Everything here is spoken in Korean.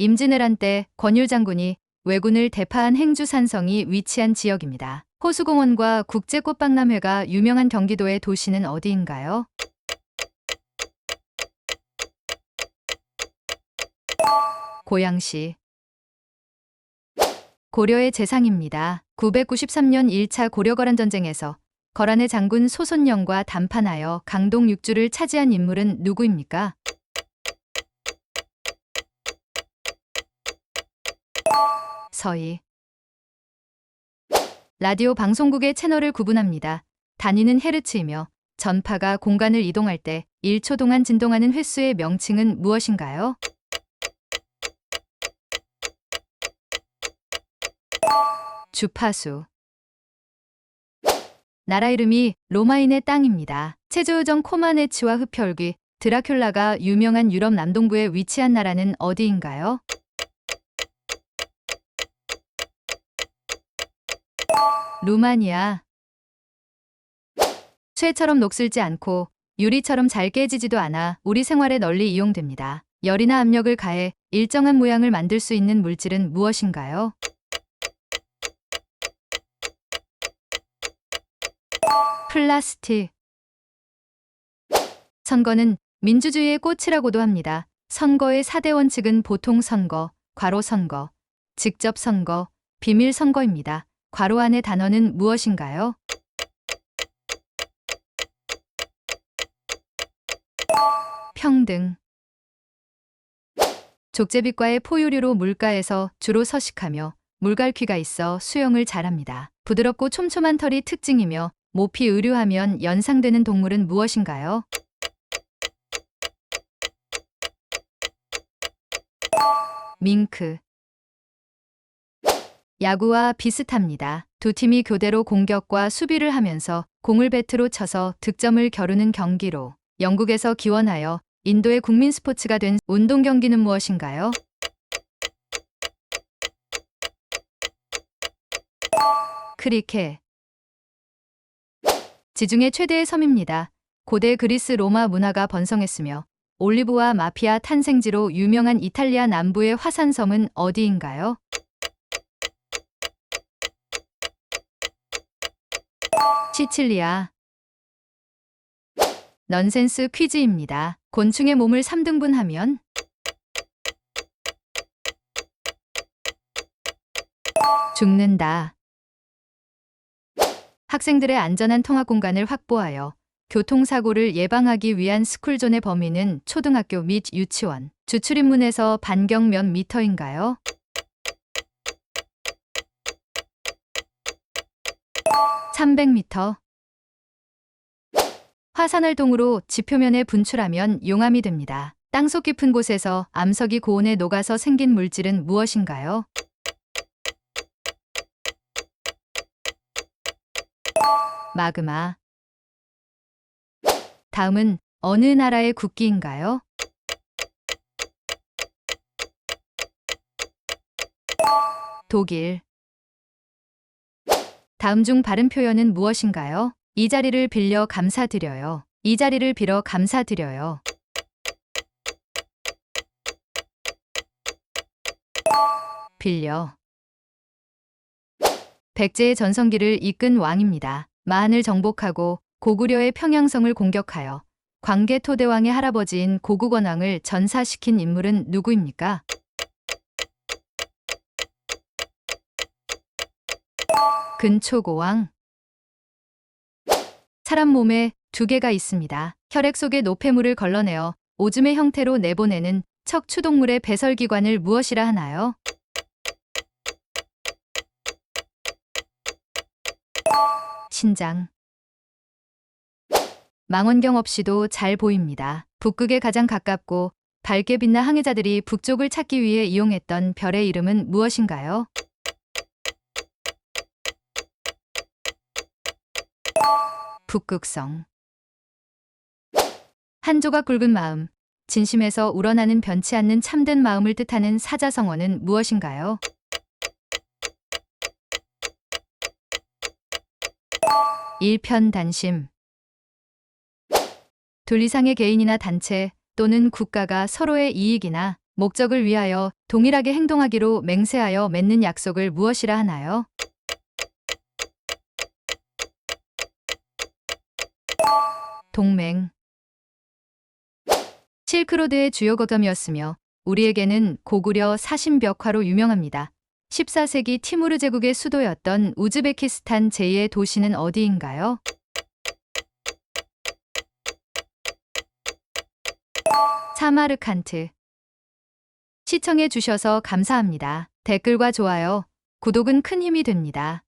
임진왜란 때 권율 장군이 왜군을 대파한 행주산성이 위치한 지역입니다. 호수공원과 국제꽃박람회가 유명한 경기도의 도시는 어디인가요? 고양시 고려의 재상입니다. 993년 1차 고려거란 전쟁에서 거란의 장군 소손영과 담판하여 강동 육주를 차지한 인물은 누구입니까? 서희 라디오 방송국의 채널을 구분합니다. 단위는 헤르츠이며 전파가 공간을 이동할 때 1초 동안 진동하는 횟수의 명칭은 무엇인가요? 주파수 나라 이름이 로마인의 땅입니다. 체조요정 코마네치와 흡혈귀, 드라큘라가 유명한 유럽 남동부에 위치한 나라는 어디인가요? 루마니아 쇠처럼 녹슬지 않고 유리처럼 잘 깨지지도 않아 우리 생활에 널리 이용됩니다. 열이나 압력을 가해 일정한 모양을 만들 수 있는 물질은 무엇인가요? 플라스틱 선거는 민주주의의 꽃이라고도 합니다. 선거의 4대 원칙은 보통 선거, 과로 선거, 직접 선거, 비밀 선거입니다. 괄호 안의 단어는 무엇인가요? 평등 족제비과의 포유류로 물가에서 주로 서식하며 물갈퀴가 있어 수영을 잘합니다. 부드럽고 촘촘한 털이 특징이며 모피 의류하면 연상되는 동물은 무엇인가요? 밍크 야구와 비슷합니다. 두 팀이 교대로 공격과 수비를 하면서 공을 배트로 쳐서 득점을 겨루는 경기로 영국에서 기원하여 인도의 국민 스포츠가 된 운동 경기는 무엇인가요? 크리켓 지중해 최대의 섬입니다. 고대 그리스 로마 문화가 번성했으며 올리브와 마피아 탄생지로 유명한 이탈리아 남부의 화산섬은 어디인가요? 시칠리아 넌센스 퀴즈입니다. 곤충의 몸을 3등분하면 죽는다. 학생들의 안전한 통학 공간을 확보하여 교통사고를 예방하기 위한 스쿨존의 범위는 초등학교 및 유치원. 주출입문에서 반경 몇 미터인가요? (300m) 화산활동으로 지표면에 분출하면 용암이 됩니다. 땅속 깊은 곳에서 암석이 고온에 녹아서 생긴 물질은 무엇인가요? 마그마. 다음은 어느 나라의 국기인가요? 독일. 다음 중 바른 표현은 무엇인가요? 이 자리를 빌려 감사드려요. 이 자리를 빌어 감사드려요. 빌려. 백제의 전성기를 이끈 왕입니다. 마한을 정복하고 고구려의 평양성을 공격하여 광개 토대왕의 할아버지인 고국원왕을 전사시킨 인물은 누구입니까? 근초고왕 사람 몸에 두 개가 있습니다. 혈액 속의 노폐물을 걸러내어 오줌의 형태로 내보내는 척추동물의 배설기관을 무엇이라 하나요? 신장 망원경 없이도 잘 보입니다. 북극에 가장 가깝고 밝게 빛나 항해자들이 북쪽을 찾기 위해 이용했던 별의 이름은 무엇인가요? 북극성 한 조각 굵은 마음, 진심에서 우러나는 변치 않는 참된 마음을 뜻하는 사자성어는 무엇인가요? 일편단심 둘 이상의 개인이나 단체 또는 국가가 서로의 이익이나 목적을 위하여 동일하게 행동하기로 맹세하여 맺는 약속을 무엇이라 하나요? 동맹. 실크로드의 주요 거점이었으며 우리에게는 고구려 사신벽화로 유명합니다. 14세기 티무르 제국의 수도였던 우즈베키스탄 제2의 도시는 어디인가요? 사마르칸트. 시청해 주셔서 감사합니다. 댓글과 좋아요, 구독은 큰 힘이 됩니다.